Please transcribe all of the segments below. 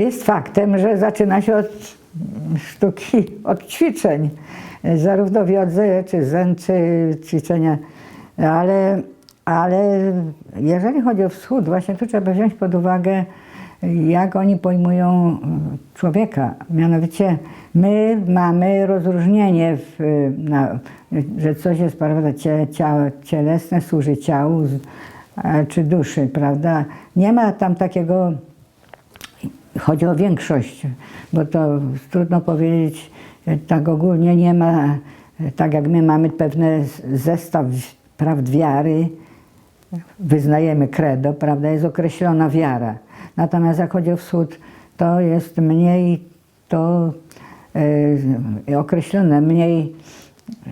Jest faktem, że zaczyna się od sztuki, od ćwiczeń, zarówno w jodze, czy zen, czy ćwiczenia, ale, ale jeżeli chodzi o wschód, właśnie tu trzeba wziąć pod uwagę, jak oni pojmują człowieka. Mianowicie my mamy rozróżnienie, w, na, że coś jest prawda, cie, ciało, cielesne, służy ciału czy duszy, prawda? Nie ma tam takiego Chodzi o większość, bo to trudno powiedzieć tak ogólnie. Nie ma, tak jak my mamy pewne zestaw prawd wiary, wyznajemy credo, prawda, jest określona wiara. Natomiast jak chodzi o wschód, to jest mniej to e, określone, mniej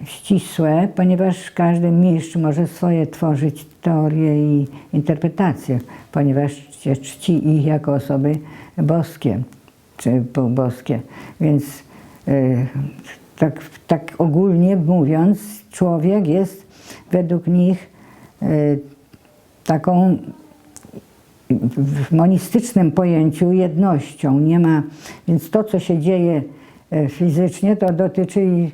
ścisłe, ponieważ każdy mistrz może swoje tworzyć teorie i interpretacje, ponieważ się czci ich jako osoby boskie, czy półboskie. Więc e, tak, tak ogólnie mówiąc, człowiek jest według nich e, taką w monistycznym pojęciu jednością. Nie ma, więc to, co się dzieje e, fizycznie, to dotyczy i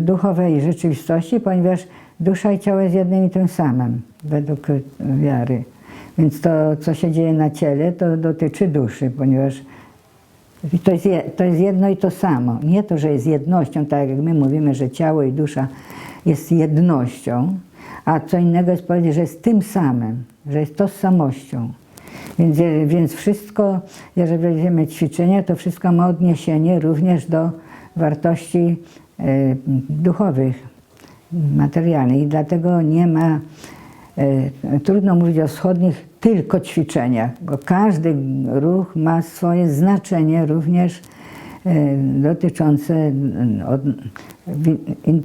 duchowej rzeczywistości, ponieważ dusza i ciało jest jednym i tym samym, według wiary. Więc to, co się dzieje na ciele, to dotyczy duszy, ponieważ to jest, je- to jest jedno i to samo. Nie to, że jest jednością, tak jak my mówimy, że ciało i dusza jest jednością, a co innego jest powiedzieć, że jest tym samym, że jest tożsamością. Więc, więc wszystko, jeżeli weźmiemy ćwiczenie, to wszystko ma odniesienie również do wartości e, duchowych, materialnych. I dlatego nie ma, e, trudno mówić o wschodnich tylko ćwiczeniach, bo każdy ruch ma swoje znaczenie również e, dotyczące, mm, od, in,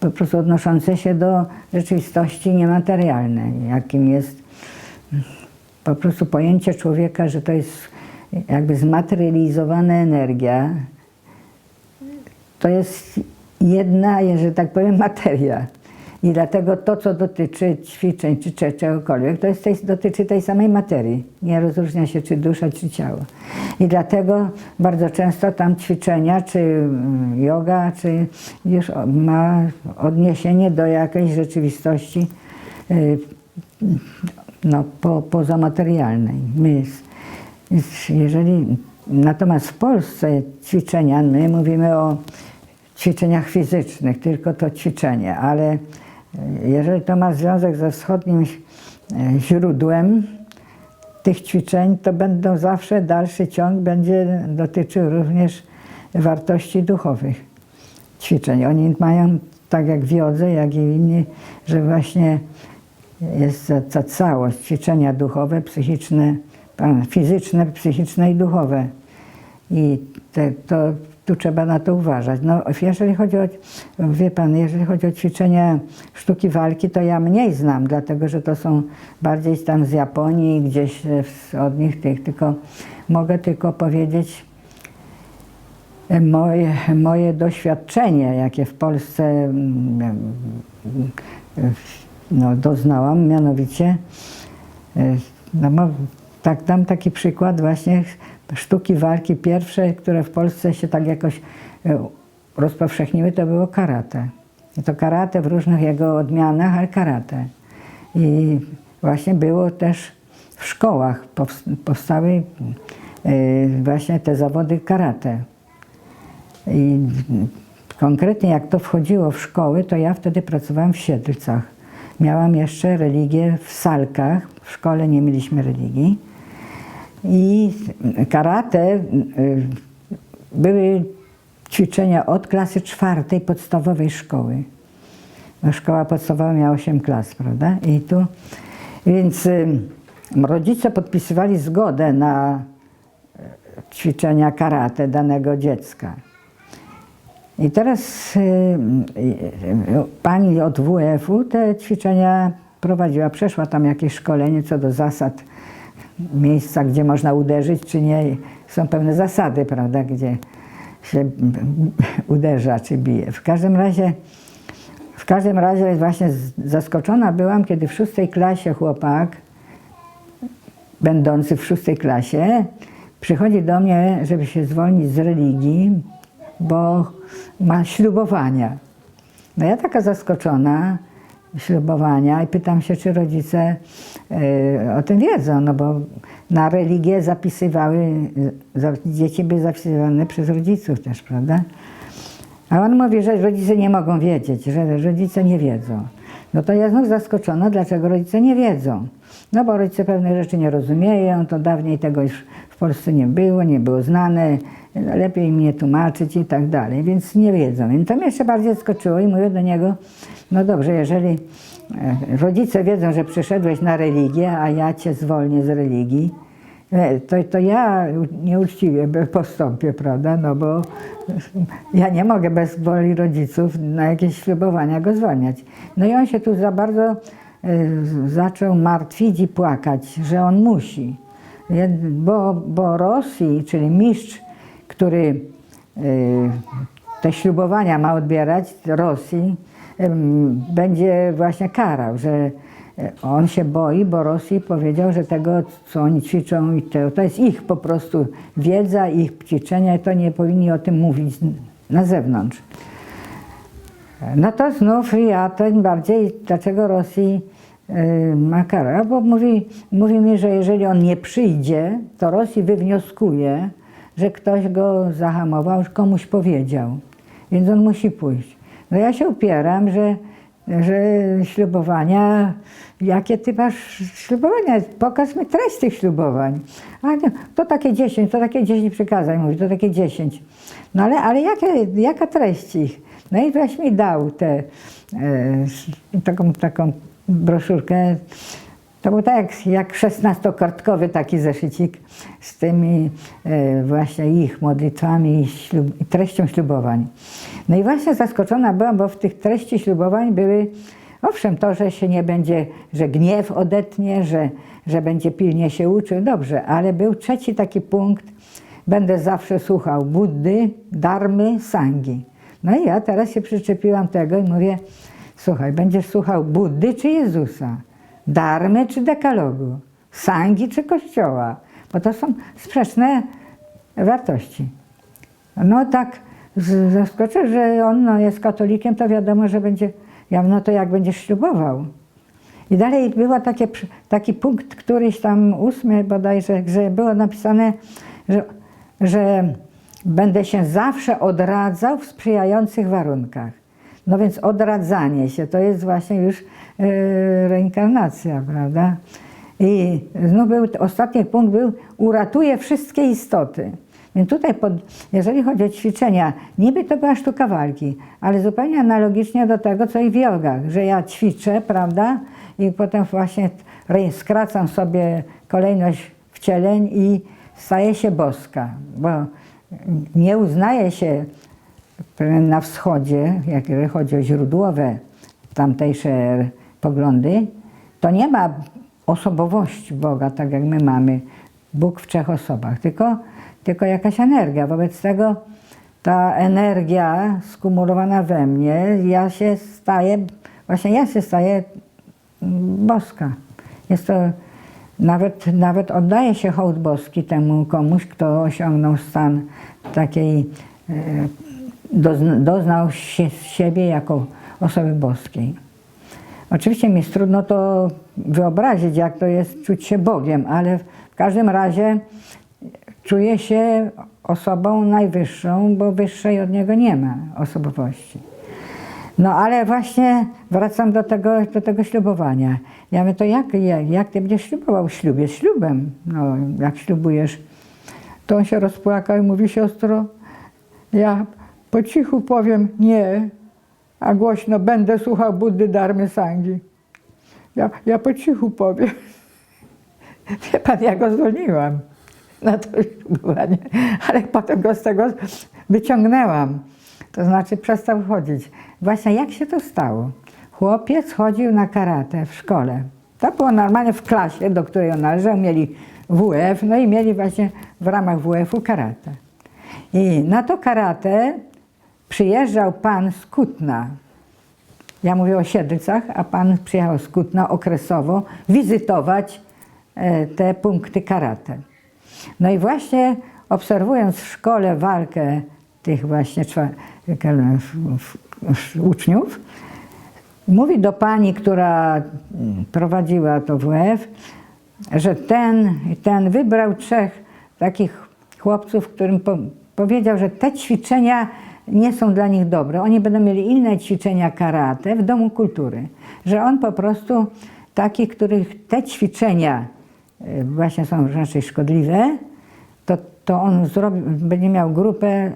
po prostu odnoszące się do rzeczywistości niematerialnej, jakim jest po prostu pojęcie człowieka, że to jest jakby zmaterializowana energia, to jest jedna, że tak powiem, materia. I dlatego to, co dotyczy ćwiczeń czy cze- czegokolwiek, to jest tej, dotyczy tej samej materii. Nie rozróżnia się, czy dusza, czy ciało. I dlatego bardzo często tam ćwiczenia, czy mm, yoga, czy już ma odniesienie do jakiejś rzeczywistości y, no, po, pozamaterialnej. My, jeżeli, natomiast w Polsce ćwiczenia, my mówimy o ćwiczeniach fizycznych, tylko to ćwiczenie, ale jeżeli to ma związek ze wschodnim e, źródłem tych ćwiczeń, to będą zawsze, dalszy ciąg będzie dotyczył również wartości duchowych ćwiczeń. Oni mają, tak jak w jodze, jak i inni, że właśnie jest ta, całość, ćwiczenia duchowe, psychiczne, fizyczne, psychiczne i duchowe. I te, to, tu trzeba na to uważać. No, jeżeli chodzi o, wie pan, jeżeli chodzi o ćwiczenia sztuki walki, to ja mniej znam, dlatego że to są bardziej tam z Japonii, gdzieś e, od nich tych, tylko mogę tylko powiedzieć, e, moje, moje doświadczenie, jakie w Polsce mm, e, no, doznałam, mianowicie, no, tak, dam taki przykład właśnie sztuki walki pierwsze, które w Polsce się tak jakoś e, rozpowszechniły, to było karate. I to karate w różnych jego odmianach, ale karate. I właśnie było też w szkołach powst- powstały e, właśnie te zawody karate. I konkretnie jak to wchodziło w szkoły, to ja wtedy pracowałam w Siedlcach. Miałam jeszcze religię w Salkach. W szkole nie mieliśmy religii. I karate y, były ćwiczenia od klasy czwartej podstawowej szkoły. Szkoła podstawowa miała 8 klas, prawda? I tu, więc y, rodzice podpisywali zgodę na y, ćwiczenia karate danego dziecka. I teraz pani od WF-u te ćwiczenia prowadziła, przeszła tam jakieś szkolenie co do zasad miejsca, gdzie można uderzyć, czy nie. Są pewne zasady, prawda, gdzie się uderza, czy bije. W każdym razie, w każdym razie właśnie zaskoczona byłam, kiedy w szóstej klasie chłopak, będący w szóstej klasie, przychodzi do mnie, żeby się zwolnić z religii, bo ma ślubowania. No ja taka zaskoczona ślubowania i pytam się, czy rodzice e, o tym wiedzą, no bo na religię zapisywały, za, dzieci były zapisywane przez rodziców też, prawda? A on mówi, że rodzice nie mogą wiedzieć, że rodzice nie wiedzą. No to ja znów zaskoczona, dlaczego rodzice nie wiedzą. No bo rodzice pewne rzeczy nie rozumieją, to dawniej tego już w Polsce nie było, nie było znane, lepiej im nie tłumaczyć i tak dalej, więc nie wiedzą. I to mnie jeszcze bardziej zaskoczyło i mówię do niego, no dobrze, jeżeli e, rodzice wiedzą, że przyszedłeś na religię, a ja cię zwolnię z religii, e, to, to ja nieuczciwie postąpię, prawda? No bo ja nie mogę bez woli rodziców na jakieś ślubowania go zwalniać. No i on się tu za bardzo e, zaczął martwić i płakać, że on musi. Bo, bo Rosji, czyli mistrz, który te ślubowania ma odbierać Rosji, będzie właśnie karał, że e, on się boi, bo Rosji powiedział, że tego, co oni ćwiczą, to, jest ich po prostu wiedza, ich ćwiczenia i to nie powinni o tym mówić na zewnątrz. No to znów ja tym bardziej, dlaczego Rosji y, ma karę? Bo mówi, mówi mi, że jeżeli on nie przyjdzie, to Rosji wywnioskuje, że ktoś go zahamował, komuś powiedział, więc on musi pójść. No ja się upieram, że, że ślubowania, jakie ty masz ślubowania, pokaż mi treść tych ślubowań. A nie, to takie 10, to takie 10 przykazań, mówi, to takie 10. No ale, ale jakie, jaka treść ich? No i weź mi dał tę e, taką, taką broszurkę. To był tak jak, 16-kartkowy taki zeszycik z tymi e, właśnie ich modlitwami i, ślub, treścią ślubowań. No i właśnie zaskoczona byłam, bo w tych treści ślubowań były, owszem, to, że się nie będzie, że gniew odetnie, że, że będzie pilnie się uczył, dobrze, ale był trzeci taki punkt, będę zawsze słuchał Buddy, Darmy, Sangi. No i ja teraz się przyczepiłam tego i mówię, słuchaj, będziesz słuchał Buddy czy Jezusa? Darmy czy dekalogu? Sangi czy Kościoła? Bo to są sprzeczne wartości. No tak zaskoczę, że on no, jest katolikiem, to wiadomo, że będzie, ja no to jak będziesz ślubował? I dalej był taki punkt, któryś tam ósmy bodajże, że było napisane, że, że będę się zawsze odradzał w sprzyjających warunkach. No więc odradzanie się to jest właśnie już reinkarnacja, prawda? I znów był, ostatni punkt był, uratuje wszystkie istoty. Więc tutaj, pod, jeżeli chodzi o ćwiczenia, niby to była sztuka walki, ale zupełnie analogicznie do tego, co i w jogach, że ja ćwiczę, prawda, i potem właśnie skracam sobie kolejność wcieleń i staję się boska, bo nie uznaje się na wschodzie, jak chodzi o źródłowe tamtejsze poglądy, to nie ma osobowości Boga, tak jak my mamy, Bóg w trzech osobach, tylko, tylko jakaś energia. Wobec tego ta energia skumulowana we mnie, ja się staję, właśnie ja się staję boska. Jest to, nawet, nawet oddaje się hołd boski temu komuś, kto osiągnął stan takiej, e, dozn- doznał się, siebie jako osoby boskiej. Oczywiście mi jest trudno to wyobrazić, jak to jest czuć się Bogiem, ale w każdym razie czuję się osobą najwyższą, bo wyższej od Niego nie ma osobowości. No ale właśnie wracam do tego, do tego ślubowania. Ja mówię, to jak, jak, jak ty będziesz ślubował? Ślub jest ślubem. No, jak ślubujesz, to on się rozpłakał i mówi, siostro, ja po cichu powiem nie, a głośno będę słuchał Buddy Darmy Sangi. Ja, ja po cichu powiem. Wie pan, ja go zwolniłam na to ślubowanie, ale potem go z tego wyciągnęłam. To znaczy przestał chodzić. Właśnie jak się to stało? Chłopiec chodził na karate w szkole. To było normalnie w klasie, do której on należał. Mieli WF, no i mieli właśnie w ramach WF-u karate. I na to karate przyjeżdżał pan z Kutna. Ja mówię o Siedlcach, a pan przyjechał z Kutna okresowo wizytować e, te punkty karate. No i właśnie obserwując w szkole walkę tych właśnie uczniów, mówi do pani, która prowadziła to WF, że ten, ten wybrał trzech takich chłopców, którym po, powiedział, że te ćwiczenia nie są dla nich dobre. Oni będą mieli inne ćwiczenia karate w Domu Kultury. Że on po prostu takich, których te ćwiczenia y, właśnie są raczej szkodliwe, to, to on zrobi, będzie miał grupę,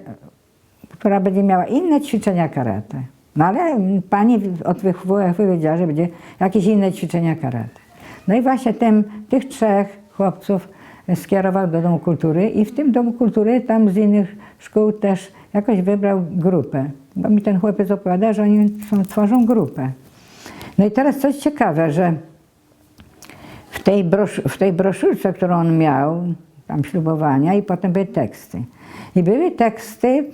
która będzie miała inne ćwiczenia karate. No ale pani od WF powiedziała, że będzie jakieś inne ćwiczenia karate. No i właśnie tym, tych trzech chłopców skierował do Domu Kultury i w tym Domu Kultury tam z innych szkół też jakoś wybrał grupę. Bo mi ten chłopiec opowiada, że oni tworzą grupę. No i teraz coś ciekawe, że w tej, w tej broszurce, którą on miał, tam ślubowania i potem były teksty. I były teksty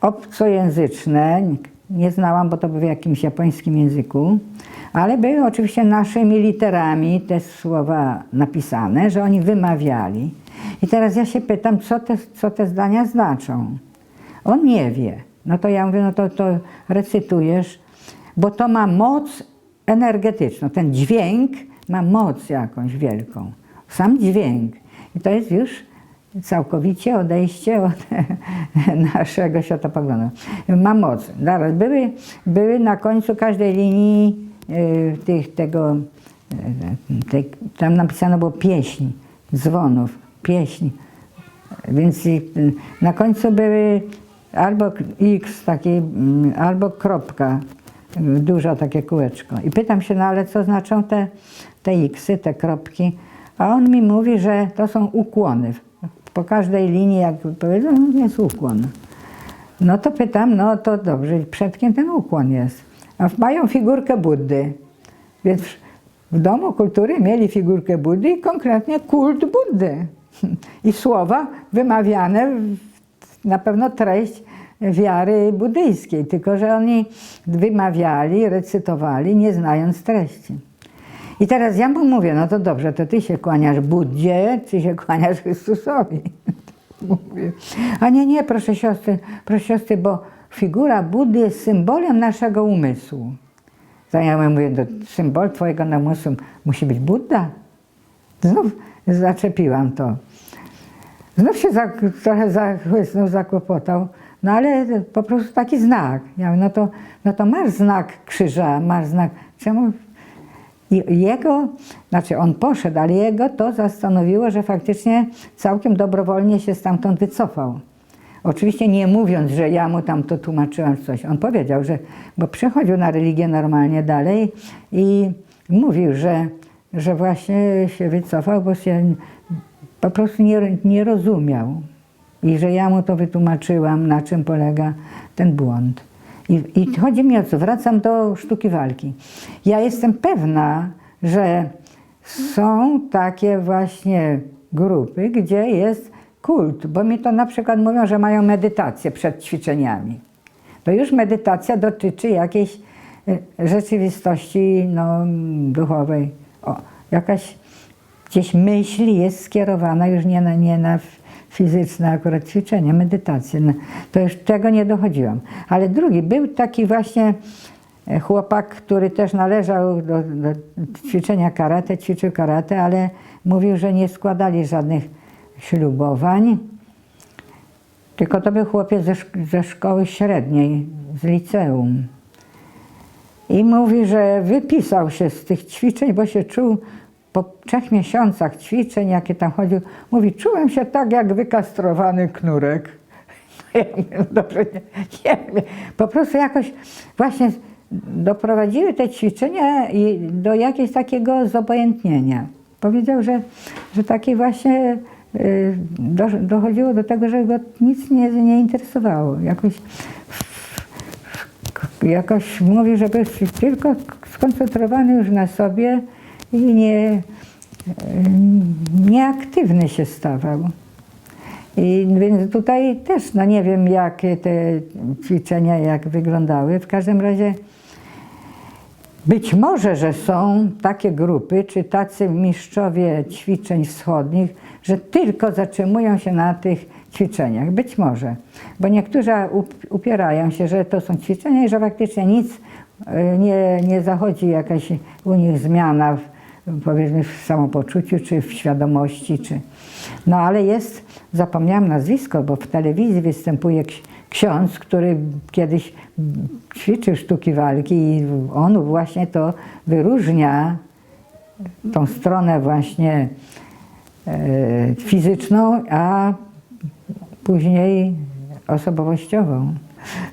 obcojęzyczne, nie znałam, bo to były w jakimś japońskim języku, ale były oczywiście naszymi literami te słowa napisane, że oni wymawiali. I teraz ja się pytam, co te, co te zdania znaczą. On nie wie. No to ja mówię, no to, to recytujesz, bo to ma moc energetyczną. Ten dźwięk ma moc jakąś wielką. Sam dźwięk. I to jest już całkowicie odejście od naszego światopoglądu. Ma moc. Zaraz, były, były na końcu każdej linii y, tych, tego, y, tam napisano było pieśń, dzwonów, pieśń. Więc y, na końcu były albo X taki, mm, albo kropka, dużo takie kółeczko. I pytam się, no ale co znaczą te, te Xy, te kropki? A on mi mówi, że to są ukłony. Po każdej linii, jak powiedzą, jest ukłon. No to pytam, no to dobrze, przed kim ten ukłon jest? A mają figurkę Buddy. Więc w- Domu Kultury mieli figurkę Buddy i konkretnie kult Buddy. I słowa wymawiane, na pewno treść wiary buddyjskiej, tylko że oni wymawiali, recytowali, nie znając treści. I teraz ja mu mówię, no to dobrze, to ty się kłaniasz Buddzie, czy się kłaniasz Chrystusowi? Mówię. A nie, nie, proszę siostry, proszę siostry, bo figura Buddy jest symbolem naszego umysłu. Mu mówię, to symbol twojego umysłu musi być Budda? Znów zaczepiłam to. Znów się za, trochę zachłysnął, zakłopotał, no ale po prostu taki znak. Ja mówię, no to, no to masz znak krzyża, masz znak. Czemu? I jego, znaczy on poszedł, ale jego to zastanowiło, że faktycznie całkiem dobrowolnie się stamtąd wycofał. Oczywiście nie mówiąc, że ja mu tam to tłumaczyłam czy coś. On powiedział, że, bo przechodził na religię normalnie dalej i mówił, że, że właśnie się wycofał, bo się po prostu nie, nie rozumiał. I że ja mu to wytłumaczyłam, na czym polega ten błąd. I, I chodzi mi o co? Wracam do sztuki walki. Ja jestem pewna, że są takie właśnie grupy, gdzie jest kult, bo mi to na przykład mówią, że mają medytację przed ćwiczeniami. To już medytacja dotyczy jakiejś e, rzeczywistości no, duchowej. O, jakaś gdzieś myśl jest skierowana już nie na, nie na fizyczne akurat ćwiczenia, medytację. No, To już tego nie dochodziłam. Ale drugi, był taki właśnie e, chłopak, który też należał do, do ćwiczenia karate, ćwiczył karate, ale mówił, że nie składali żadnych ślubowań. Tylko to był chłopiec ze, ze szkoły średniej, z liceum. I mówi, że wypisał się z tych ćwiczeń, bo się czuł po trzech miesiącach ćwiczeń, jakie tam chodził, mówi, czułem się tak jak wykastrowany knurek. Ja no dobrze, nie, nie wiem. Po prostu jakoś właśnie doprowadziły te ćwiczenia do jakiegoś takiego zobojętnienia. Powiedział, że, że takie właśnie y, do, dochodziło do tego, że go nic nie, nie interesowało. Jakoś jakoś mówi, żeby tylko skoncentrowany już na sobie i nie, e, nieaktywny się stawał. I więc tutaj też, no nie wiem jakie te ćwiczenia jak wyglądały. W każdym razie Być może, że są takie grupy, czy tacy mistrzowie ćwiczeń wschodnich, że tylko zatrzymują się na tych ćwiczeniach. Być może, bo niektórzy up- upierają się, że to są ćwiczenia i że faktycznie nic e, nie, nie zachodzi jakaś u nich zmiana, w, powiedzmy, w samopoczuciu, czy w świadomości, czy... No ale jest, zapomniałam nazwisko, bo w telewizji występuje ks- ksiądz, który kiedyś ćwiczył sztuki walki i on właśnie to wyróżnia, tą stronę właśnie e, fizyczną, a później osobowościową.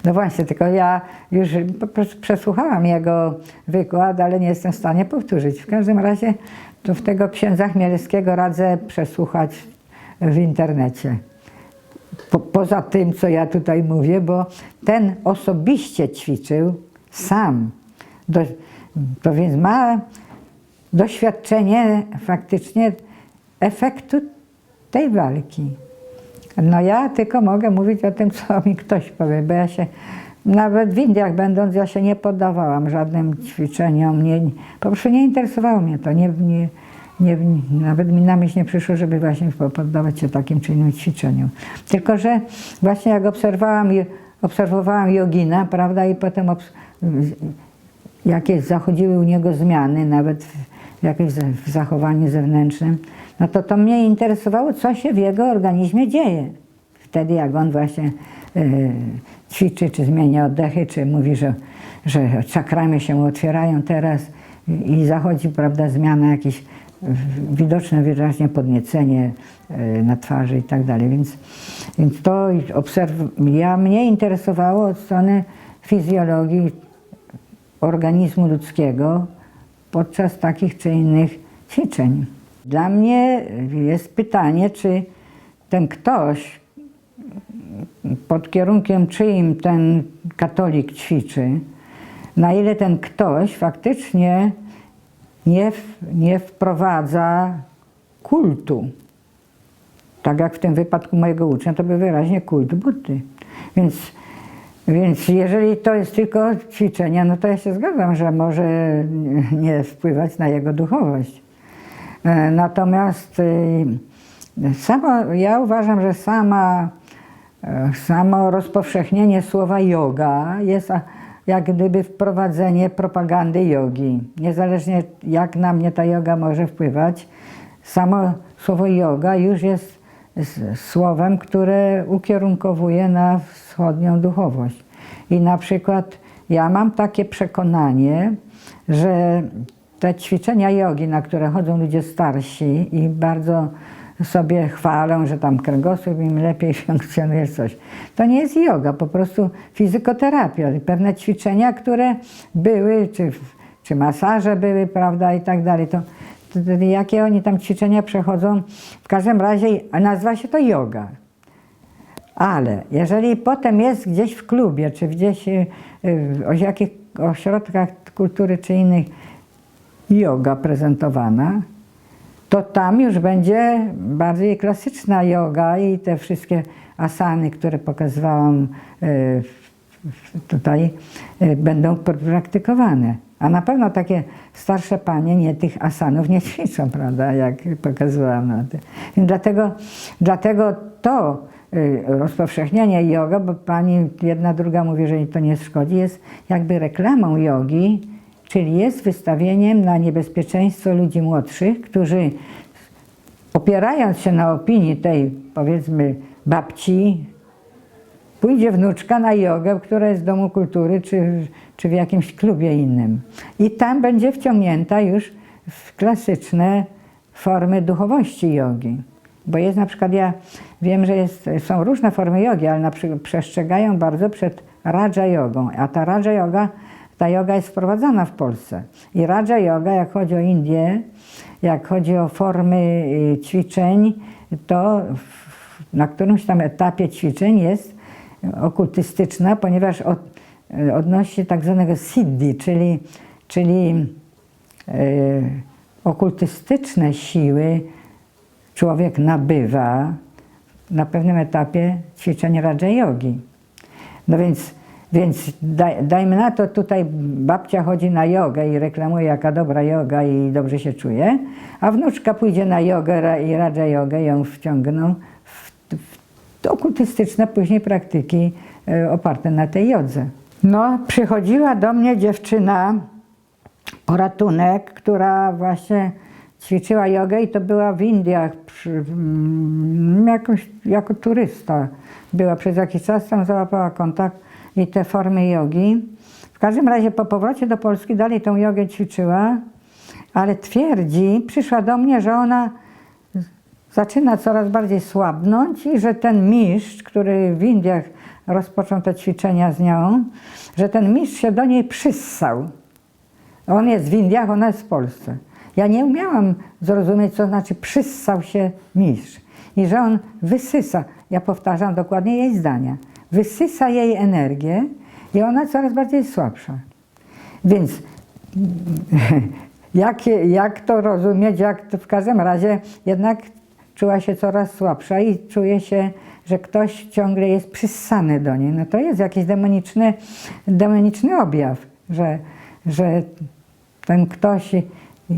No właśnie, tylko ja już przesłuchałam jego wykład, ale nie jestem w stanie powtórzyć. W każdym razie to w tego księdza Chmielskiego radzę przesłuchać w internecie. Po, poza tym, co ja tutaj mówię, bo ten osobiście ćwiczył sam. Do, to więc ma doświadczenie faktycznie efektu tej walki. No ja tylko mogę mówić o tym, co mi ktoś powie, bo ja się nawet w Indiach będąc, ja się nie poddawałam żadnym ćwiczeniom, nie, po prostu nie interesowało mnie to, nie, nie, nie, nawet mi na myśl nie przyszło, żeby właśnie poddawać się takim czy innym ćwiczeniom. Tylko, że właśnie jak obserwowałam, obserwowałam jogina, prawda, i potem obs- jakie zachodziły u niego zmiany, nawet w, jakieś w zachowaniu zewnętrznym, no to to mnie interesowało, co się w jego organizmie dzieje. Wtedy jak on właśnie e, ćwiczy, czy zmienia oddechy, czy mówi, że, że czakramy się otwierają teraz i, zachodzi, prawda, zmiana jakieś w- widoczne wyraźnie podniecenie e, na twarzy i tak dalej. Więc, więc to obserw- ja mnie interesowało od strony fizjologii organizmu ludzkiego podczas takich czy innych ćwiczeń. Dla mnie jest pytanie, czy ten ktoś, pod kierunkiem czyim ten katolik ćwiczy, na ile ten ktoś faktycznie nie, nie wprowadza kultu. Tak jak w tym wypadku mojego ucznia, to był wyraźnie kult Buddy. Więc, więc jeżeli to jest tylko ćwiczenie, no to ja się zgadzam, że może nie wpływać na jego duchowość. E, Natomiast y, samo, ja uważam, że sama, e, samo rozpowszechnienie słowa yoga jest jak gdyby wprowadzenie propagandy jogi. Niezależnie jak na mnie ta yoga może wpływać, samo słowo yoga już jest słowem, które ukierunkowuje na wschodnią duchowość. I na przykład ja mam takie przekonanie, że te ćwiczenia jogi, na które chodzą ludzie starsi i bardzo sobie chwalą, że tam kręgosłup im lepiej funkcjonuje coś. To nie jest yoga, po prostu fizykoterapia. Pewne ćwiczenia, które były, czy, czy masaże były, prawda, i tak dalej. To, to, to jakie oni tam ćwiczenia przechodzą, w każdym razie nazywa się to yoga. Ale jeżeli potem jest gdzieś w klubie, czy gdzieś y, y, w jakich ośrodkach kultury czy innych yoga prezentowana, to tam już będzie bardziej klasyczna yoga i te wszystkie asany, które pokazywałam w- tutaj, y, będą praktykowane. A na pewno takie starsze panie nie tych asanów nie ćwiczą, prawda, jak pokazywałam na tym. Dlatego, dlatego to y, rozpowszechnianie yoga, bo pani jedna, druga mówi, że to nie szkodzi, jest jakby reklamą jogi, czyli jest wystawieniem na niebezpieczeństwo ludzi młodszych, którzy opierając się na opinii tej, powiedzmy, babci, pójdzie wnuczka na jogę, która jest w Domu Kultury czy, czy w jakimś klubie innym. I tam będzie wciągnięta już w klasyczne formy duchowości jogi. Bo jest na przykład, ja wiem, że jest, są różne formy jogi, ale na przykład przestrzegają bardzo przed Raja jogą, a ta Raja yoga, ta yoga jest wprowadzana w Polsce. I Raja yoga, jak chodzi o Indię, jak chodzi o formy y, ćwiczeń, to na którymś tam etapie ćwiczeń jest okultystyczna, ponieważ od, y, odnosi tak zwanego siddhi, czyli, czyli y, okultystyczne siły człowiek nabywa na pewnym etapie ćwiczeń Raja Yogi. No więc Więc daj, dajmy na to, tutaj babcia chodzi na jogę i reklamuje, jaka dobra joga i dobrze się czuje, a wnuczka pójdzie na jogę i raja jogę, ją wciągną w, w okultystyczne później praktyki e, oparte na tej jodze. No, przychodziła do mnie dziewczyna o ratunek, która właśnie ćwiczyła jogę i to była w Indiach przy, mm, jakoś, jako turysta. Była przez jakiś czas, tam załapała kontakt i te formy jogi. W każdym razie po powrocie do Polski dalej tą jogę ćwiczyła, ale twierdzi, przyszła do mnie, że ona zaczyna coraz bardziej słabnąć i że ten mistrz, który w Indiach rozpoczął te ćwiczenia z nią, że ten mistrz się do niej przyssał. On jest w Indiach, ona jest w Polsce. Ja nie umiałam zrozumieć, co znaczy przyssał się mistrz. I że on wysysa, ja powtarzam dokładnie jej zdania, wysysa jej energię i ona coraz bardziej jest słabsza. Więc jak, jak to rozumieć, jak to w każdym razie jednak czuła się coraz słabsza i czuje się, że ktoś ciągle jest przyssany do niej. No to jest jakiś demoniczny, demoniczny objaw, że, że ten ktoś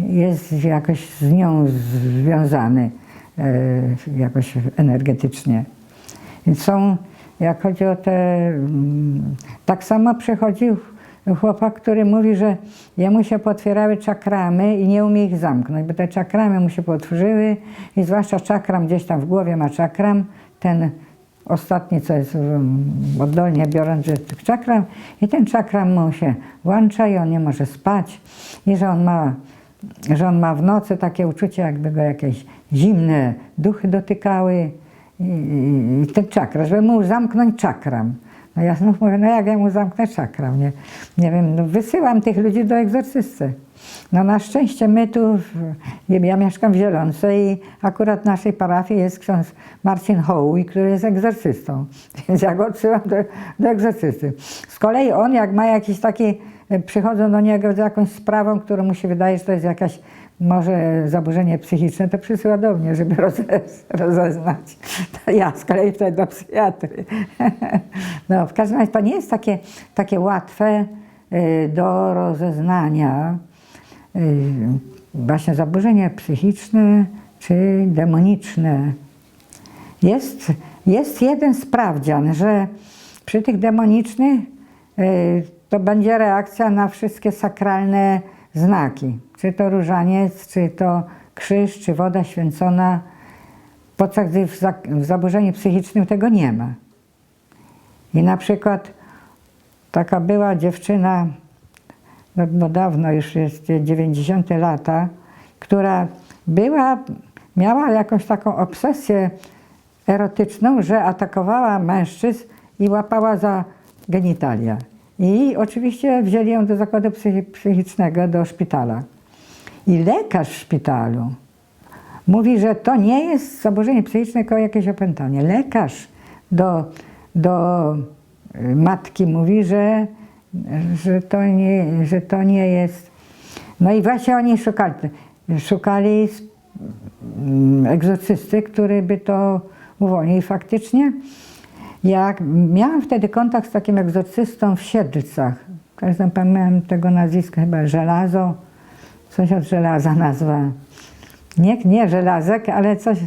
jest jakoś z nią związany e, jakoś energetycznie. Więc są, jak chodzi o te... mm, Tak samo przychodził chłopak, który mówi, że jemu się potwierały czakramy i nie umie ich zamknąć, bo te czakramy mu się potworzyły i zwłaszcza czakram gdzieś tam w głowie ma czakram, ten ostatni, co jest um, oddolnie biorąc, że tych czakram i ten czakram mu się włącza i on nie może spać i że on ma, że on ma w nocy takie uczucie, jakby go jakieś zimne duchy dotykały ten czakra, żeby mu zamknąć czakram. No ja znów mówię, no jak ja mu zamknę czakram, nie, nie wiem, no wysyłam tych ludzi do egzorcysty. No na szczęście my tu, ja mieszkam w Zielonce i akurat w naszej parafii jest ksiądz Marcin Hołuj, który jest egzorcystą, więc ja go odsyłam do, do egzorcysty. Z kolei on jak ma jakiś taki, e, przychodzą do niego z jakąś sprawą, którą mu się wydaje, że to jest jakaś może zaburzenie psychiczne, to przysyła do mnie, żeby roze, rozeznać. To ja z kolei wtedy do psychiatry. No, w każdym razie to nie jest takie, takie łatwe y, do rozeznania y, właśnie zaburzenie psychiczne czy demoniczne. Jest, jest jeden sprawdzian, że przy tych demonicznych y, to będzie reakcja na wszystkie sakralne znaki. Czy to różaniec, czy to krzyż, czy woda święcona. Podczas gdy w, za, w zaburzeniu psychicznym tego nie ma. I na przykład taka była dziewczyna, no, no dawno już jest 90 lata, która była, miała jakąś taką obsesję erotyczną, że atakowała mężczyzn i łapała za genitalia. I oczywiście wzięli ją do zakładu psychi- psychicznego, do szpitala. I lekarz w szpitalu mówi, że to nie jest zaburzenie psychiczne, tylko jakieś opętanie. Lekarz do, do y, matki mówi, że, że, to nie, że to nie jest. No i właśnie oni szukali, szukali mm, egzorcysty, który by to uwolnił. I faktycznie, jak miałam wtedy kontakt z takim egzorcystą w Siedlcach, każdym pamiętam tego nazwiska chyba Żelazo, coś od żelaza nazwa. Nie, nie żelazek, ale coś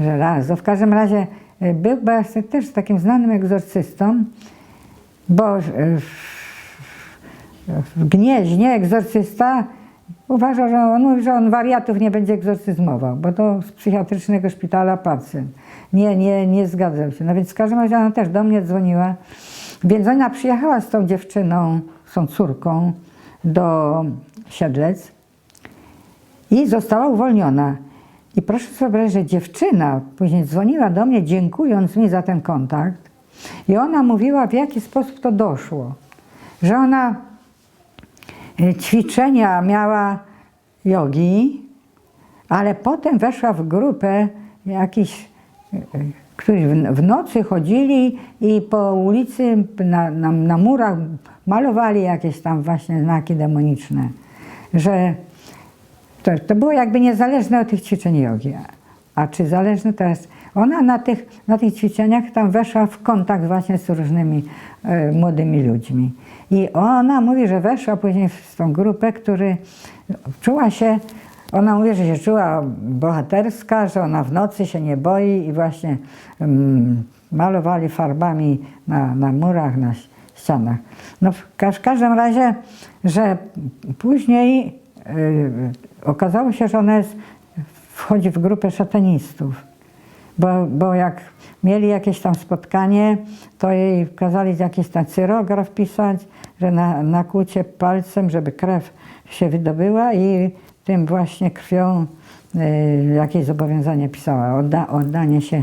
żelazo. W każdym razie y, był właśnie też takim znanym egzorcystą, bo w, w Gnieźnie egzorcysta uważał, że on mówi, że on wariatów nie będzie egzorcyzmował, bo to z psychiatrycznego szpitala pacjent. Nie, nie, nie zgadzał się. No więc w każdym razie ona też do mnie dzwoniła. Więc ona przyjechała z tą dziewczyną, z tą córką do Siedlec i została uwolniona. I proszę sobie wyobrazić, że dziewczyna później dzwoniła do mnie, dziękując mi za ten kontakt. I ona mówiła, w jaki sposób to doszło. Że ona y, ćwiczenia miała jogi, ale potem weszła w grupę jakichś, którzy w, nocy chodzili i po ulicy na, na, na murach malowali jakieś tam właśnie znaki demoniczne. Że to, to było jakby niezależne od tych ćwiczeń jogi. A czy zależne jest? Ona na tych, na tych ćwiczeniach tam weszła w kontakt właśnie z różnymi e, młodymi ludźmi. I ona mówi, że weszła później w tą grupę, który czuła się, ona mówi, że się czuła bohaterska, że ona w nocy się nie boi i właśnie mm, malowali farbami na, na murach, na ścianach. No w, ka- w każdym razie, że później y, okazało się, że ona jest, wchodzi w grupę szatanistów. Bo, bo jak mieli jakieś tam spotkanie, to jej kazali jakiś tam cyrograf pisać, że na, na kłucie palcem, żeby krew się wydobyła i tym właśnie krwią y, jakieś zobowiązanie pisała, odda, oddanie się.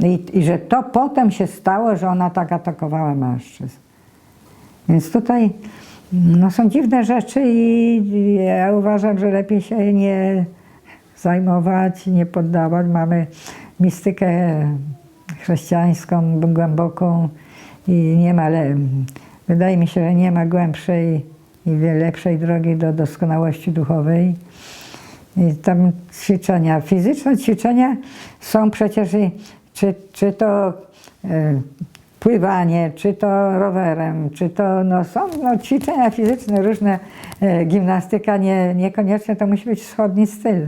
I, I że to potem się stało, że ona tak atakowała mężczyzn. Więc tutaj no, są dziwne rzeczy i ja uważam, że lepiej się nie zajmować, nie poddawać. Mamy mistykę chrześcijańską głęboką i nie ma, le, wydaje mi się, że nie ma głębszej i lepszej drogi do doskonałości duchowej. I tam ćwiczenia, fizyczne ćwiczenia są przecież, i, czy, czy to e, pływanie, czy to rowerem, czy to no, są no, ćwiczenia fizyczne, różne, e, gimnastyka, nie, niekoniecznie to musi być wschodni styl.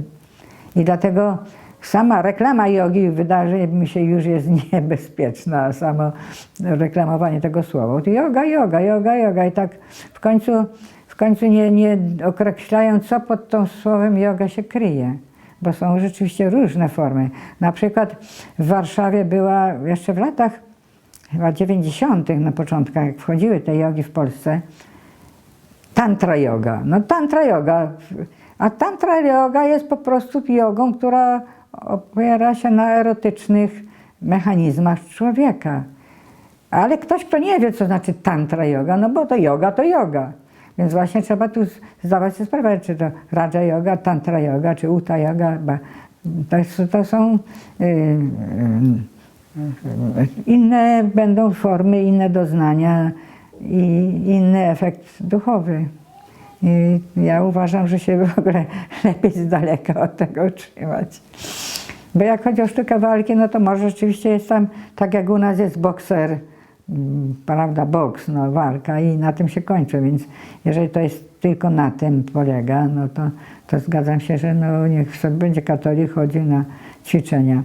I dlatego sama reklama jogi wydaje mi się już jest niebezpieczna, samo reklamowanie tego słowa. To Yoga, yoga, yoga, yoga i tak w końcu, w końcu nie, nie określają, co pod tym słowem yoga się kryje. Bo są rzeczywiście różne formy. Na przykład w Warszawie była jeszcze w latach chyba 90. na początkach, jak wchodziły te jogi w Polsce, tantra yoga. No tantra yoga. A tantra yoga jest po prostu jogą, która opiera się na erotycznych mechanizmach człowieka. Ale ktoś, kto nie wie, co znaczy tantra yoga, no bo to yoga to yoga. Więc właśnie trzeba tu zdawać sobie sprawę, czy to raja yoga, tantra yoga, czy uta yoga. To, to są y, y, inne będą formy, inne doznania i inny efekt duchowy. I ja uważam, że się w ogóle lepiej z daleka od tego trzymać. Bo jak chodzi o sztukę walki, no to może rzeczywiście jest tam, tak jak u nas jest bokser, mm, prawda, boks, no walka i na tym się kończy, więc jeżeli to jest tylko na tym polega, no to, to zgadzam się, że no niech sobie będzie katolik chodził na ćwiczenia.